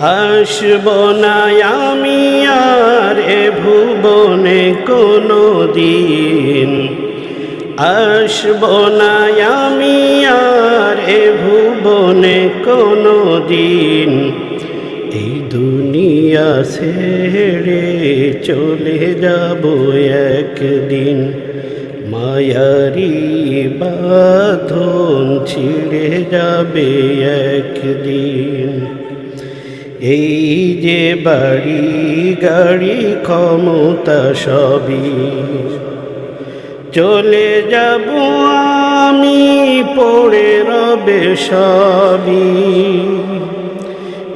আসব না আমি আর এ ভুবনে কোনো দিন আসব না আমি আর এ ভুবনে কোনো দিন এই দুনিয়া ছেড়ে চলে যাব একদিন। মায়ারি বাঁধন ছিঁড়ে যাবে একদিন। এই যে বাড়ি গাড়ি ক্ষমতা সবই, চলে যাব আমি পড়ে রবে সবই।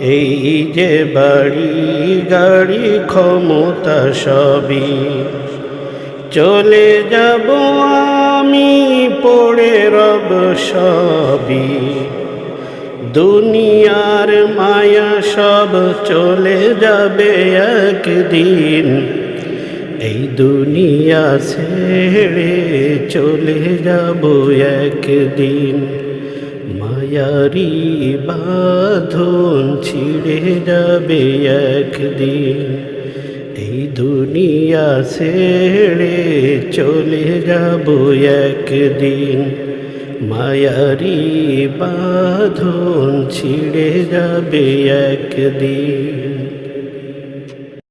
এই যে বাড়ি গাড়ি ক্ষমতা সবই, চলে যাব আমি পড়ে রব সবই। দুনিয়ার মায়া সব চলে যাবে একদিন। এই দুনিয়া ছেড়ে চলে যাব একদিন। মায়ারি বাঁধন ছিঁড়ে যাবে একদিন। এই দুনিয়া ছেড়ে চলে যাব একদিন। মায়ারি বাঁধন ছিঁড়ে যাবে একদিন।